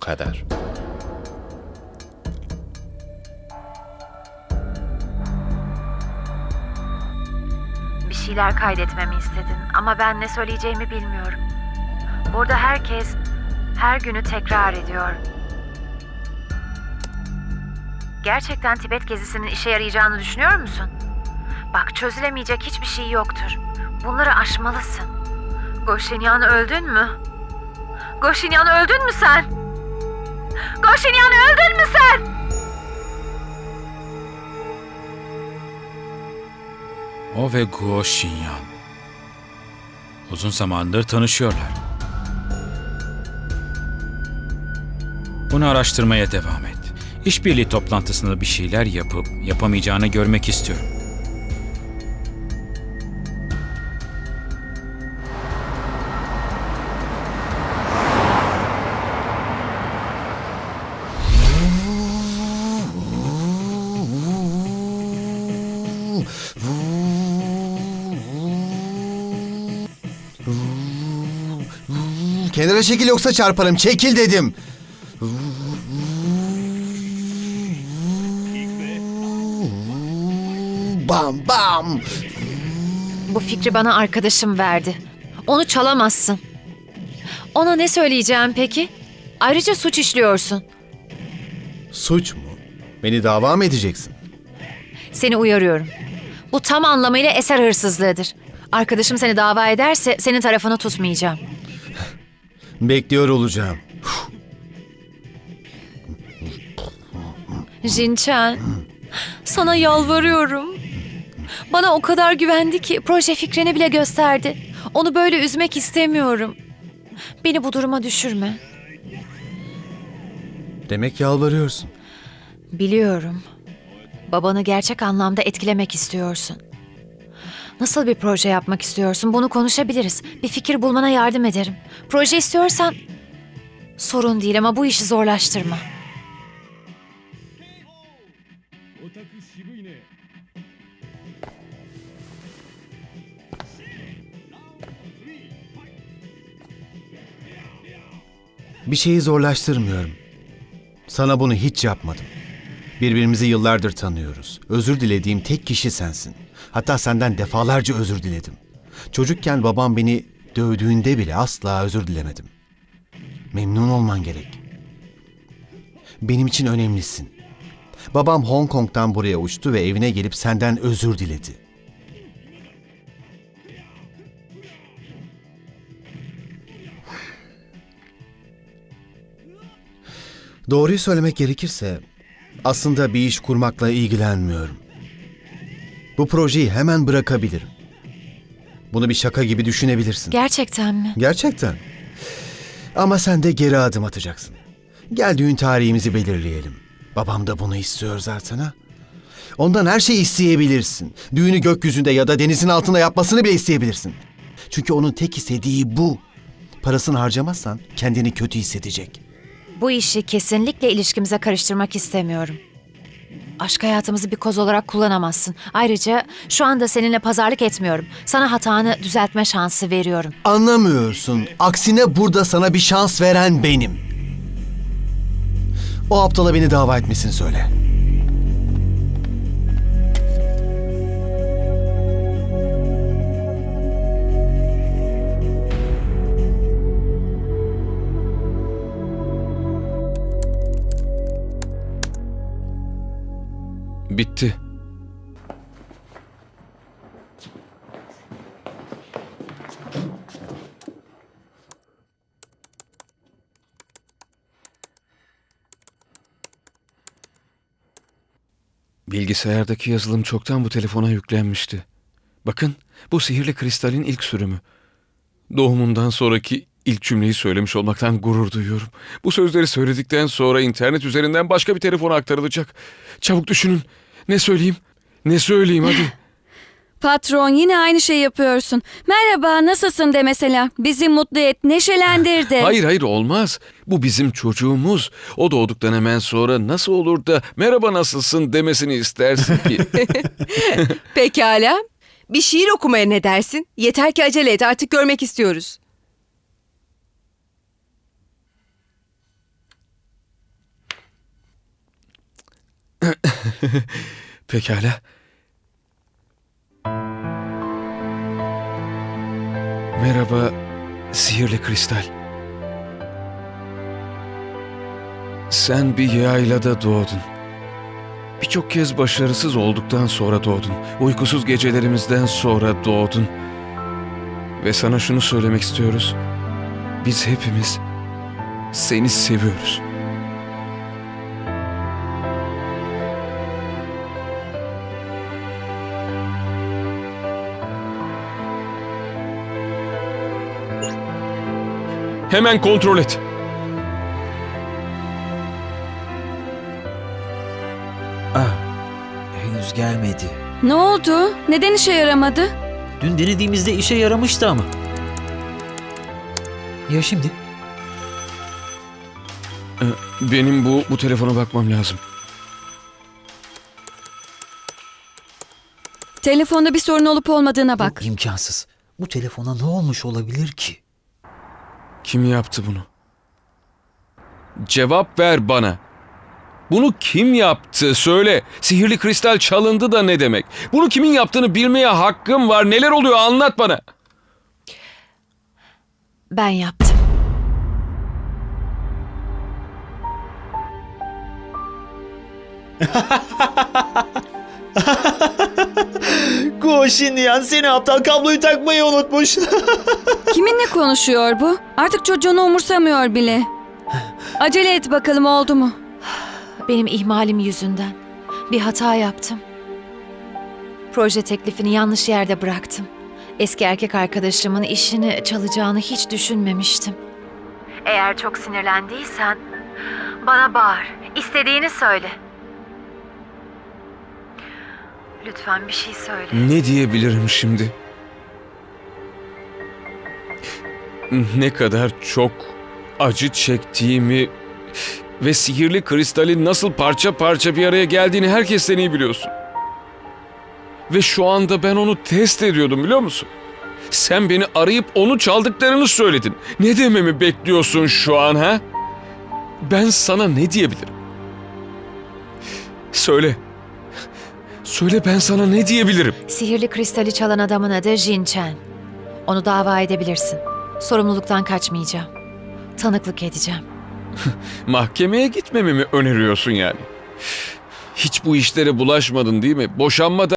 Kadar. Bir şeyler kaydetmemi istedin ama ben ne söyleyeceğimi bilmiyorum. Burada herkes her günü tekrar ediyor. Gerçekten Tibet gezisinin işe yarayacağını düşünüyor musun? Bak çözülemeyecek hiçbir şey yoktur. Bunları aşmalısın. Goşinyan öldün mü? Goşinyan öldün mü sen? Goşinyan öldün mü sen? O ve Guo Xinyan. Uzun zamandır tanışıyorlar. Bunu araştırmaya devam et. İşbirliği toplantısında bir şeyler yapıp yapamayacağını görmek istiyorum. Kenara çekil yoksa çarparım. Çekil dedim. Bam bam. Bu fikri bana arkadaşım verdi. Onu çalamazsın. Ona ne söyleyeceğim peki? Ayrıca suç işliyorsun. Suç mu? Beni dava mı edeceksin? Seni uyarıyorum. Bu tam anlamıyla eser hırsızlığıdır. Arkadaşım seni dava ederse senin tarafını tutmayacağım. Bekliyor olacağım. Jinchen, sana yalvarıyorum. Bana o kadar güvendi ki proje fikrini bile gösterdi. Onu böyle üzmek istemiyorum. Beni bu duruma düşürme. Demek yalvarıyorsun. Biliyorum. Babanı gerçek anlamda etkilemek istiyorsun. Nasıl bir proje yapmak istiyorsun? Bunu konuşabiliriz. Bir fikir bulmana yardım ederim. Proje istiyorsan sorun değil ama bu işi zorlaştırma. Bir şeyi zorlaştırmıyorum. Sana bunu hiç yapmadım. Birbirimizi yıllardır tanıyoruz. Özür dilediğim tek kişi sensin. Hatta senden defalarca özür diledim. Çocukken babam beni dövdüğünde bile asla özür dilemedim. Memnun olman gerek. Benim için önemlisin. Babam Hong Kong'dan buraya uçtu ve evine gelip senden özür diledi. Doğruyu söylemek gerekirse aslında bir iş kurmakla ilgilenmiyorum. Bu projeyi hemen bırakabilirim. Bunu bir şaka gibi düşünebilirsin. Gerçekten mi? Gerçekten. Ama sen de geri adım atacaksın. Gel düğün tarihimizi belirleyelim. Babam da bunu istiyor zaten ha. Ondan her şeyi isteyebilirsin. Düğünü gökyüzünde ya da denizin altında yapmasını bile isteyebilirsin. Çünkü onun tek istediği bu. Parasını harcamazsan kendini kötü hissedecek. Bu işi kesinlikle ilişkimize karıştırmak istemiyorum. Aşk hayatımızı bir koz olarak kullanamazsın. Ayrıca şu anda seninle pazarlık etmiyorum. Sana hatanı düzeltme şansı veriyorum. Anlamıyorsun. Aksine burada sana bir şans veren benim. O aptala beni dava etmesini söyle. Bitti. Bilgisayardaki yazılım çoktan bu telefona yüklenmişti. Bakın, bu sihirli kristalin ilk sürümü. Doğumundan sonraki ilk cümleyi söylemiş olmaktan gurur duyuyorum. Bu sözleri söyledikten sonra internet üzerinden başka bir telefona aktarılacak. Çabuk düşünün. Ne söyleyeyim? Ne söyleyeyim hadi. Patron yine aynı şey yapıyorsun. Merhaba nasılsın de mesela. Bizi mutlu et, neşelendir de. Hayır hayır olmaz. Bu bizim çocuğumuz. O doğduktan hemen sonra nasıl olur da merhaba nasılsın demesini istersin ki. Pekala. Bir şiir okumaya ne dersin? Yeter ki acele et artık görmek istiyoruz. Pekala. Merhaba, sihirli kristal. Sen bir yaylada doğdun. Birçok kez başarısız olduktan sonra doğdun. Uykusuz gecelerimizden sonra doğdun. Ve sana şunu söylemek istiyoruz. Biz hepimiz seni seviyoruz. Hemen kontrol et. Ah, henüz gelmedi. Ne oldu? Neden işe yaramadı? Dün denediğimizde işe yaramıştı ama. Ya şimdi? Ee, Benim bu bu telefona bakmam lazım. Telefonda bir sorun olup olmadığına bak. Bu imkansız. Bu telefona ne olmuş olabilir ki? Kim yaptı bunu? Cevap ver bana. Bunu kim yaptı? Söyle. Sihirli kristal çalındı da ne demek? Bunu kimin yaptığını bilmeye hakkım var. Neler oluyor anlat bana. Ben yaptım. Koşinyan seni aptal kabloyu takmayı unutmuş. Kiminle konuşuyor bu? Artık çocuğunu umursamıyor bile. Acele et bakalım oldu mu? Benim ihmalim yüzünden bir hata yaptım. Proje teklifini yanlış yerde bıraktım. Eski erkek arkadaşımın işini çalacağını hiç düşünmemiştim. Eğer çok sinirlendiysen bana bağır. İstediğini söyle. Lütfen bir şey söyle. Ne diyebilirim şimdi? Ne kadar çok acı çektiğimi ve sihirli kristalin nasıl parça parça bir araya geldiğini herkesten iyi biliyorsun. Ve şu anda ben onu test ediyordum biliyor musun? Sen beni arayıp onu çaldıklarını söyledin. Ne dememi bekliyorsun şu an ha? Ben sana ne diyebilirim? Söyle. Söyle ben sana ne diyebilirim? Sihirli kristali çalan adamın adı Jin Chen. Onu dava edebilirsin. Sorumluluktan kaçmayacağım. Tanıklık edeceğim. Mahkemeye gitmemi mi öneriyorsun yani? Hiç bu işlere bulaşmadın değil mi? Boşanma